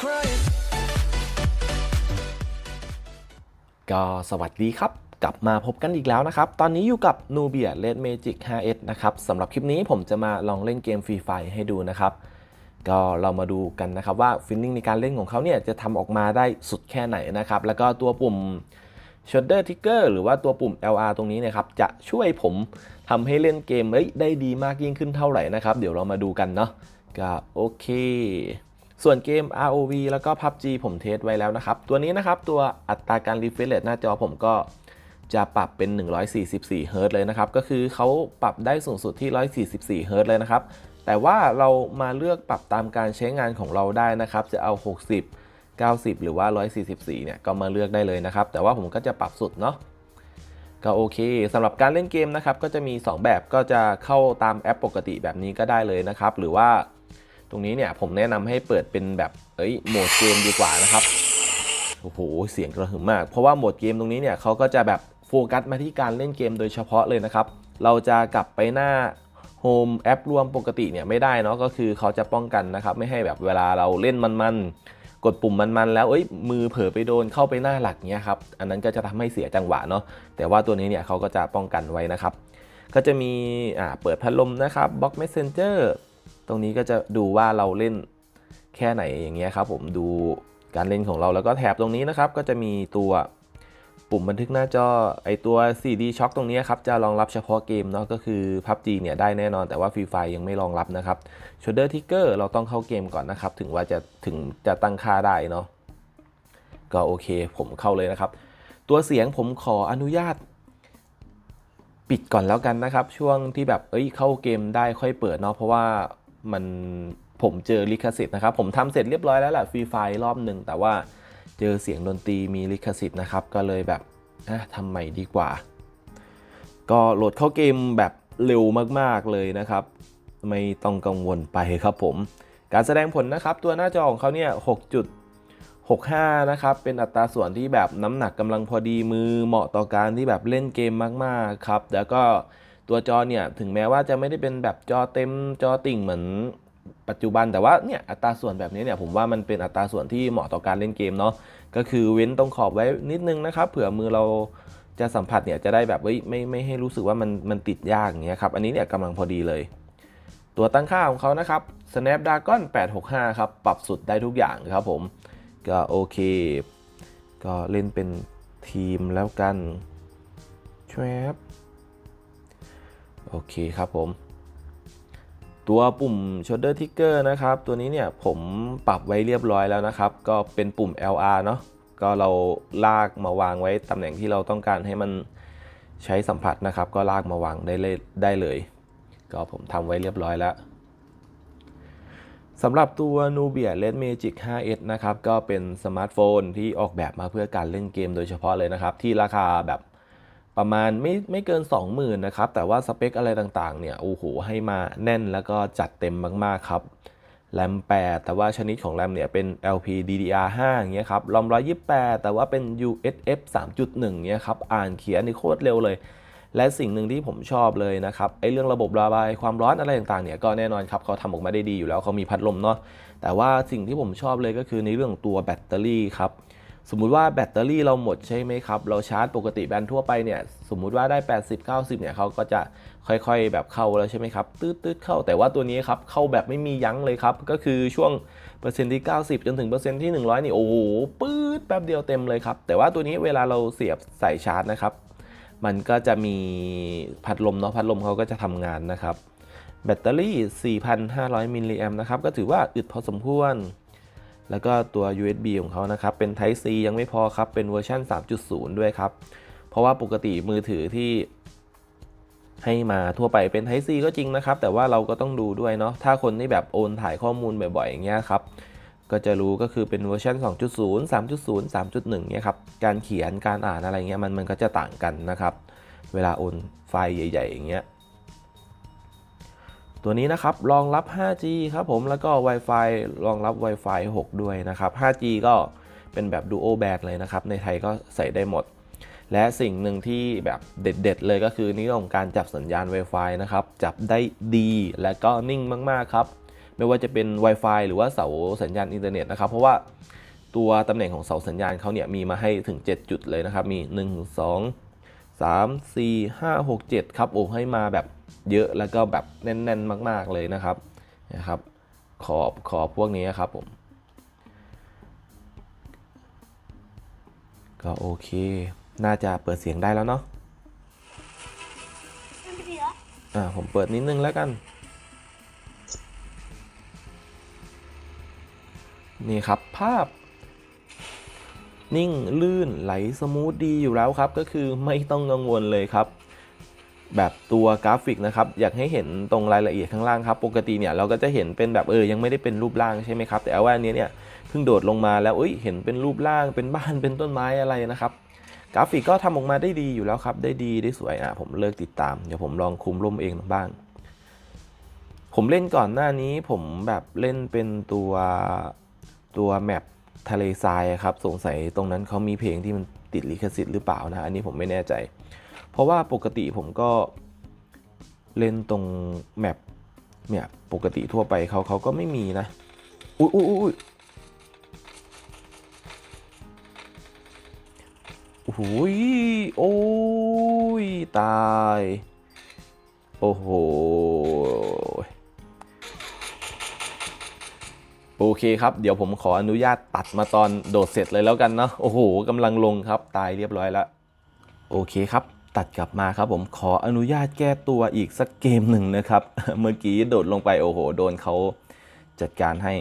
crying. ก็สวัสดีครับ กลับมาพบกันอีกแล้วนะครับ ตอนนี้อยู่กับ Nubia Red Magic 5S นะครับสำหรับคลิปนี้ผมจะมาลองเล่นเกมฟรีไฟให้ดูนะครับ ก็เรามาดูกันนะครับว่าฟิลลิ่งในการเล่นของเขาเนี่ยจะทำออกมาได้สุดแค่ไหนนะครับ แล้วก็ตัวปุ่ม Shoulder Trigger หรือว่าตัวปุ่ม LR ตรงนี้นะครับ จะช่วยผมทำให้เล่นเกมได้ดีมากยิ่งขึ้นเท่าไหร่นะครับ เดี๋ยวเรามาดูกันเนาะก็โอเค ส่วนเกม ROV แล้วก็ PUBG ผมเทสไว้แล้วนะครับ ตัวนี้นะครับตัวอัตราการ refresh rate หน้าจอผมก็จะปรับเป็น 144 Hz เลยนะครับ ก็คือเขาปรับได้สูงสุดที่ 144 Hz เลยนะครับ แต่ว่าเรามาเลือกปรับตามการใช้งานของเราได้นะครับ จะเอา 60 90 หรือว่า 144 เนี่ย ก็มาเลือกได้เลยนะครับ แต่ว่าผมก็จะปรับสุดเนาะ ก็โอเคสำหรับการเล่นเกมนะครับ ก็จะมี 2 แบบ ก็จะเข้าตามแอปปกติแบบนี้ก็ได้เลยนะครับ หรือว่า ตรงนี้เนี่ยผมแนะนำให้เปิดเป็นแบบเอ้ยโหมดเกมดีกว่านะครับโอ้โหเสียงกระหึ่มมาก เพราะว่าโหมดเกมตรงนี้เนี่ยเขาก็จะแบบโฟกัสมาที่การเล่นเกมโดยเฉพาะเลยนะครับ เราจะกลับไปหน้าโฮมแอปรวมปกติเนี่ยไม่ได้เนาะก็คือเขาจะป้องกันนะครับ ไม่ให้แบบเวลาเราเล่นมันๆ กดปุ่มมันๆ แล้วเอ้ยมือเผลอไปโดนเข้าไปหน้าหลักเนี้ยครับอันนั้นก็จะทำให้เสียจังหวะเนาะแต่ว่าตัวนี้เนี่ยเขาก็จะป้องกันไว้นะครับ ก็จะมีอ่าเปิดพัดลมนะครับบล็อกเมสเซนเจอร์ ตรงนี้ก็จะดูว่าเราเล่นแค่ไหนอย่างเงี้ยครับผมดูการเล่นของเราแล้วก็แถบตรงนี้นะครับ ก็จะมีตัวปุ่มบันทึกหน้าจอไอตัว 4D Shock ตรงนี้ครับจะรองรับเฉพาะเกมเนาะก็คือ PUBG เนี่ยได้แน่นอนแต่ว่า Free Fire ยังไม่รองรับนะครับ Shoulder Trigger เราต้องเข้าเกมก่อนนะครับ ถึงว่าจะถึงจะตั้งค่าได้เนาะก็โอเคผมเข้าเลยนะครับ ตัวเสียงผมขออนุญาต ปิดก่อนแล้วกันนะครับ ช่วงที่แบบเอ้ยเข้าเกมได้ค่อยเปิดเนาะเพราะว่า มันผมเจอลิขสิทธิ์นะครับ ผมทำเสร็จเรียบร้อยแล้วแหละฟรีไฟล์รอบหนึ่งแต่ว่าเจอเสียงดนตรีมีลิขสิทธิ์นะครับ ก็เลยแบบอะทำใหม่ดีกว่า ก็โหลดเข้าเกมแบบเร็วมากๆเลยนะครับ ไม่ต้องกังวลไปครับผม การแสดงผลนะครับ ตัวหน้าจอของเขาเนี่ย 6.65 นะครับ เป็นอัตราส่วนที่แบบน้ำหนักกำลังพอดีมือเหมาะต่อการที่แบบเล่นเกมมากๆครับ แล้วก็ ตัวจอเนี่ยถึงแม้ว่าจะไม่ได้เป็นแบบจอเต็มจอติ่งเหมือนปัจจุบันแต่ว่าเนี่ยอัตราส่วนแบบนี้เนี่ยผมว่ามันเป็นอัตราส่วนที่เหมาะต่อการเล่นเกมเนาะก็คือเว้นตรงขอบไว้นิดนึงนะครับเผื่อมือเราจะสัมผัสเนี่ยจะได้แบบไม่ไม่ให้รู้สึกว่ามันมันติดยากอย่างเงี้ยครับอันนี้เนี่ยกำลังพอดีเลย ตัวตั้งค่าของเขานะครับ Snapdragon 865 ครับ ปรับสุดได้ทุกอย่างครับผม ก็โอเค ก็เล่นเป็นทีมแล้วกันแชวบ โอเคครับผม ตัวปุ่ม shoulder trigger นะครับ ตัวนี้เนี่ยผมปรับไว้เรียบร้อยแล้วนะครับ ก็เป็นปุ่ม LR เนาะก็เราลากมาวางไว้ตำแหน่งที่เราต้องการให้มันใช้สัมผัสนะครับ ก็ลากมาวางได้เลยได้เลย ก็ผมทำไว้เรียบร้อยแล้วสำหรับตัว Nubia Red Magic 5S นะครับ ก็เป็นสมาร์ทโฟนที่ออกแบบมาเพื่อการเล่นเกมโดยเฉพาะเลยนะครับ ที่ราคาแบบ ประมาณไม่ไม่เกิน 20,000นะครับ แต่ว่าสเปคอะไรต่างๆ เนี่ยโอ้โหให้มาแน่นแล้วก็จัดเต็มมากๆครับแรม 8 แต่ว่าชนิดของแรมเนี่ยเป็น LPDDR5 อย่างเงี้ยครับรอม128 แต่ว่าเป็น USF 3.1เงี้ยครับอ่านเขียนนี่โคตรเร็วเลย และสิ่งหนึ่งที่ผมชอบเลยนะครับไอ้เรื่องระบบระบายความร้อนอะไรต่างๆเนี่ยก็แน่นอนครับเขาทำออกมาได้ดีอยู่แล้วเขามีพัดลมเนาะแต่ว่าสิ่งที่ผมชอบเลยก็คือในเรื่องของตัวแบตเตอรี่ครับ สมมุติว่าแบตเตอรี่เราหมดใช่ไหมครับ เราชาร์จปกติแบนทั่วไปเนี่ยสมมุติว่าได้ 80 90เนี่ยเขาก็จะค่อยๆแบบเข้าแล้วใช่ไหมครับตืดๆเข้าแต่ว่าตัวนี้ครับเข้าแบบไม่มียั้งเลยครับ ก็คือช่วงเปอร์เซ็นต์ที่ 90 จนถึงเปอร์เซ็นต์ที่ 100 นี่โอ้โหปื๊ดแป๊บเดียวเต็มเลยครับ แต่ว่าตัวนี้เวลาเราเสียบใส่ชาร์จนะครับ มันก็จะมีพัดลมเนาะพัดลมเขาก็จะทำงานนะครับแบตเตอรี่ 4,500 มิลลิแอมป์นะครับก็ถือว่าอึดพอสมควร แล้วก็ตัว USB ของเขานะครับ เป็น Type C ยังไม่พอครับ เป็นเวอร์ชัน3.0 ด้วยครับ เพราะว่าปกติมือถือที่ให้มาทั่วไปเป็น Type C ก็จริงนะครับ แต่ว่าเราก็ต้องดูด้วยเนาะ ถ้าคนที่แบบโอนถ่ายข้อมูลบ่อยๆ อย่างเงี้ยครับ ก็จะรู้ก็คือเป็นเวอร์ชัน2.0 3.0 3.1 เนี่ยครับ การเขียน การอ่านอะไรเงี้ยมันมันก็จะต่างกันนะครับ เวลาโอนไฟล์ใหญ่ๆ อย่างเงี้ย ตัวนี้นะครับรองรับ 5G ครับผมแล้วก็ Wi-Fi รองรับ Wi-Fi 6 ด้วยนะครับ 5G ก็เป็นแบบ Duo Band เลยนะครับ ในไทยก็ใส่ได้หมด และสิ่งหนึ่งที่แบบเด็ด ๆ เลยก็คือนเรื่องของการจับสัญญาณ Wi-Fi นะครับ จับได้ดีและก็นิ่งมาก ๆ ครับ ไม่ว่าจะเป็น Wi-Fi หรือว่าเสาสัญญาณอินเทอร์เน็ตนะครับ เพราะว่าตัวตำแหน่งของเสาสัญญาณเขาเนี่ยมีมาให้ถึง 7 จุดเลยนะครับ มี 1 2 3 4 5 6 7 ครับโอ้ให้มาแบบ เยอะแล้วก็แบบแน่นๆ มาก ๆเลยนะครับนะครับ ขอบขอบพวกนี้ครับผม ก็โอเค น่าจะเปิดเสียงได้แล้วเนาะอ่าผมเปิดนิดนึงแล้วกัน นี่ครับภาพ นิ่งลื่นไหลสมูทดีอยู่แล้วครับ ก็คือไม่ต้องกังวลเลยครับ แบบตัวกราฟิกนะครับอยากให้เห็นตรงรายละเอียดข้างล่างครับปกติเนี่ยเราก็จะเห็นเป็นแบบเออยังไม่ได้เป็นรูปร่างใช่ไหมครับแต่ว่าอันนี้เนี่ยเพิ่งโดดลงมาแล้วเอ้ยเห็นเป็นรูปร่างเป็นบ้านเป็นต้นไม้อะไรนะครับกราฟิกก็ทำออกมาได้ดีอยู่แล้วครับ ได้ดีได้สวยอะผมเลิกติดตามเดี๋ยวผมลองคุมร่มเองบ้าง ผมเล่นก่อนหน้านี้ผมแบบเล่นเป็นตัวตัวแมปทะเลทรายครับสงสัยตรงนั้นเขามีเพลงที่มันติดลิขสิทธิ์หรือเปล่านะอันนี้ผมไม่แน่ใจ เพราะว่าปกติผมก็เล่นตรงแมปเนี่ยปกติทั่วไปเขาเขาก็ไม่มีนะ อุ้ยอุ้ยอุ้ยโอ้โหโอ้ย ตาย โอ้โห โอเคครับ เดี๋ยวผมขออนุญาตตัดมาตอนโดดเสร็จเลยแล้วกันเนาะ โอ้โหกำลังลงครับ ตายเรียบร้อยแล้ว โอเคครับ ตัดกลับมาครับผมขออนุญาตแก้ตัวอีกสักเกมหนึ่งนะครับ เมื่อกี้โดดลงไปโอ้โห โดนเขาจัดการให้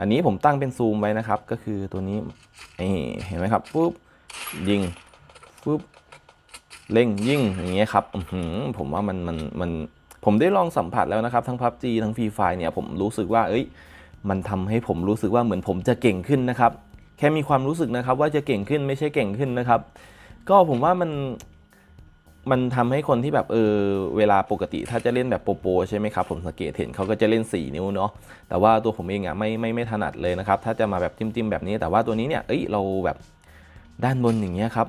อันนี้ผมตั้งเป็นซูมไว้นะครับ ก็คือตัวนี้เห็นไหมครับปุ๊บยิงปุ๊บเล่งยิงอย่างเงี้ยครับผมว่ามันมันมันผมได้ลองสัมผัสแล้วนะครับ ทั้ง PUBG ทั้ง Free Fire เนี่ยผมรู้สึกว่า เอ้ย มันทำให้ผมรู้สึกว่าเหมือนผมจะเก่งขึ้นนะครับ แค่มีความรู้สึกนะครับ ว่าจะเก่งขึ้นไม่ใช่เก่งขึ้นนะครับ ก็ผมว่ามัน มันทำให้คนที่แบบเออเวลาปกติถ้าจะเล่นแบบโปโปใช่ไหมครับผมสังเกตเห็นเขาก็จะเล่น 4 นิ้วเนาะแต่ว่าตัวผมเองอะไม่ไม่ไม่ถนัดเลยนะครับ ถ้าจะมาแบบจิ้มๆแบบนี้ แต่ว่าตัวนี้เนี่ยเอ้ยเราแบบด้านบนอย่างเงี้ยครับ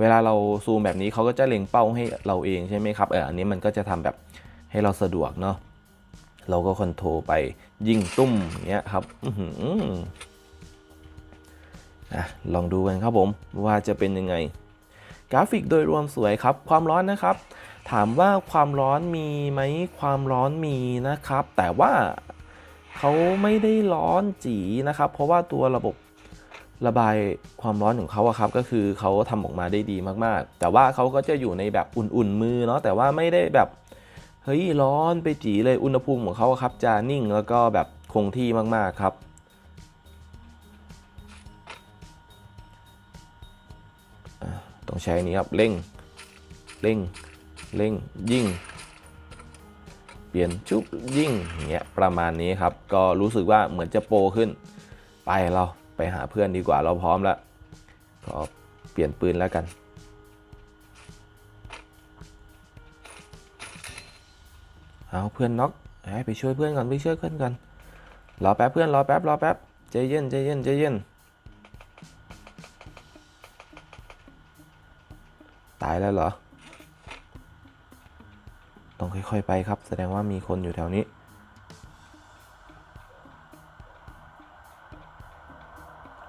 เวลาเราซูมแบบนี้เขาก็จะเล็งเป้าให้เราเองใช่ไหมครับเอออันนี้มันก็จะทำแบบให้เราสะดวกเนาะเราก็คอนโทรลไปยิงตุ้มอย่างเงี้ยครับ อื้ อหืออะลองดูกันครับผมว่าจะเป็นยังไง กราฟิกโดยรวมสวยครับ ความร้อนนะครับ ถามว่าความร้อนมีไหมความร้อนมีนะครับ แต่ว่าเขาไม่ได้ร้อนจีนะครับ เพราะว่าตัวระบบระบายความร้อนของเขาอะครับ ก็คือเขาทำออกมาได้ดีมากๆ แต่ว่าเขาก็จะอยู่ในแบบอุ่นๆมือเนาะแต่ว่าไม่ได้แบบเฮ้ยร้อนไปจีเลยอุณหภูมิของเขาครับ จะนิ่งแล้วก็แบบคงที่มากๆครับ ต้องใช้นี้ครับเร่งเร่งเร่งยิงเปลี่ยนชุบยิ่งเงี้ยประมาณนี้ครับ ก็รู้สึกว่าเหมือนจะโปรขึ้น ไปเราไปหาเพื่อนดีกว่าเราพร้อมแล้วก็เปลี่ยนปืนแล้วกันเอาเพื่อนน็อกไปช่วยเพื่อนก่อนไปช่วยเพื่อนกันรอแป๊บเพื่อนรอแป๊บรอแป๊บใจเย็นใจเย็นใจเย็น ตายแล้วเหรอ ต้องค่อย ๆ ไปครับ แสดงว่ามีคนอยู่แถวนี้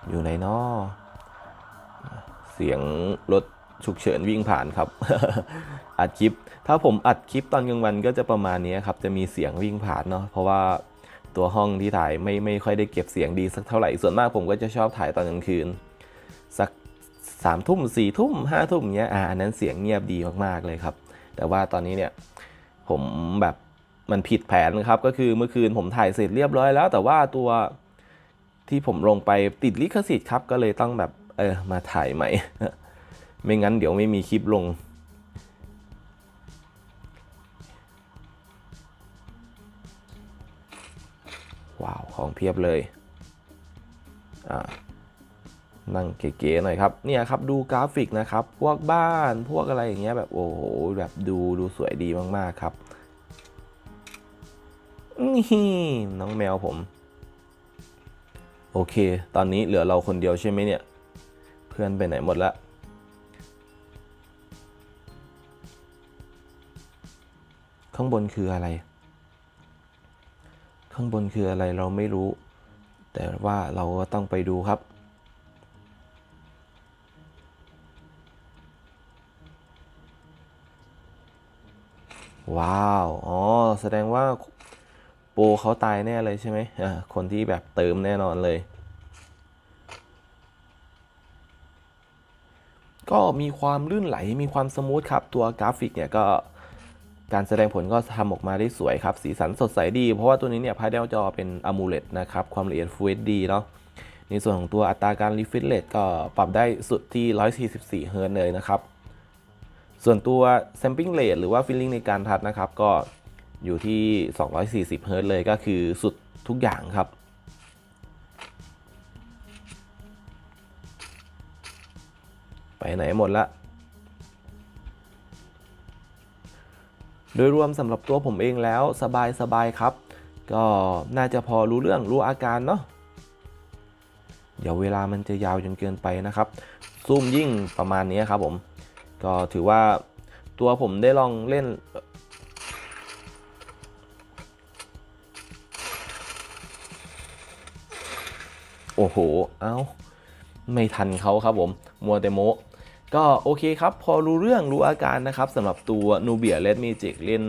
อยู่ไหนนอเสียงรถฉุกเฉินวิ่งผ่านครับ อัดคลิป ถ้าผมอัดคลิปตอนกลางวันก็จะประมาณนี้ครับ จะมีเสียงวิ่งผ่านเนาะ เพราะว่าตัวห้องที่ถ่ายไม่ไม่ค่อยได้เก็บเสียงดีสักเท่าไหร่ ส่วนมากผมก็จะชอบถ่ายตอนกลางคืน สัก สามทุ่มสี่ทุ่มห้าทุ่มเนี้ยอ่าอันนั้นเสียงเงียบดีมากๆเลยครับ แต่ว่าตอนนี้เนี่ยผมแบบมันผิดแผนครับ ก็คือเมื่อคืนผมถ่ายเสร็จเรียบร้อยแล้ว แต่ว่าตัวที่ผมลงไปติดลิขสิทธิ์ครับ ก็เลยต้องแบบเออมาถ่ายใหม่ ไม่งั้นเดี๋ยวไม่มีคลิปลง ว้าว ของเพียบเลย อ่า นั่งเก๋ๆหน่อยครับเนี่ยครับดูกราฟิกนะครับ พวกบ้านพวกอะไรอย่างเงี้ยแบบโอ้โหแบบดูดูสวยดีมากๆครับนี่น้องแมวผม โอเค ตอนนี้เหลือเราคนเดียวใช่ไหมเนี่ย เพื่อนไปไหนหมดละข้างบนคืออะไร ข้างบนคืออะไรเราไม่รู้ แต่ว่าเราก็ต้องไปดูครับ ว้าว อ๋อ แสดงว่าโปรเขาตายแน่เลยใช่ไหมอ่าคนที่แบบเติมแน่นอนเลย ก็มีความลื่นไหล มีความสมูทครับ ตัวกราฟิกเนี่ยก็การแสดงผลก็ทำออกมาได้สวยครับ สีสันสดใสดี เพราะว่าตัวนี้เนี่ยพาเดลจอเป็น AMOLED นะครับ ความละเอียด Full HD เนาะ ในส่วนของตัวอัตราการ refresh rate ก็ปรับได้สุดที่ 144 เฮิร์ตซ์เลยนะครับ ส่วนตัว sampling rate หรือว่า feeling ในการทัดนะครับ ก็อยู่ที่ 240เฮิร์ตเลยก็คือสุดทุกอย่างครับไปไหนหมดละ โดยรวมสำหรับตัวผมเองแล้วสบายสบายครับ ก็น่าจะพอรู้เรื่องรู้อาการเนาะ เดี๋ยวเวลามันจะยาวจนเกินไปนะครับ ซูมยิ่งประมาณนี้ครับผม ก็ถือว่าตัวผมได้ลองเล่น โอ้โห เอ้า ไม่ทันเขาครับผม มัวแต่โมก็โอเคครับ พอรู้เรื่องรู้อาการนะครับสำหรับตัวนูเบียเลดมีจิกเล่น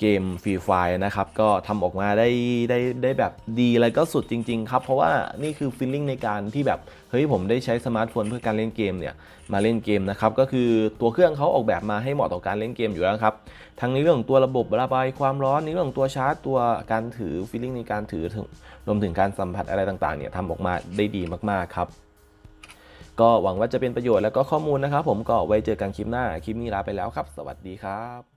เกมฟรีไฟนะครับ ก็ทำออกมาได้ได้ได้แบบดีแล้วก็สุดจริง ๆ ครับ เพราะว่านี่คือฟีลลิ่งในการที่แบบเฮ้ยผมได้ใช้สมาร์ทโฟนเพื่อการเล่นเกมเนี่ยมาเล่นเกมนะครับ ก็คือตัวเครื่องเขาออกแบบมาให้เหมาะต่อการเล่นเกมอยู่แล้วครับทั้งในเรื่องตัวระบบระบายความร้อนในเรื่องของตัวชาร์จตัวการถือฟีลลิ่งในการถือถึงรวมถึงการสัมผัสอะไรต่างๆเนี่ยทำออกมาได้ดีมากๆครับก็หวังว่าจะเป็นประโยชน์แล้วก็ข้อมูลนะครับ ผมก็ไว้เจอกันคลิปหน้า คลิปนี้ลาไปแล้วครับ สวัสดีครับ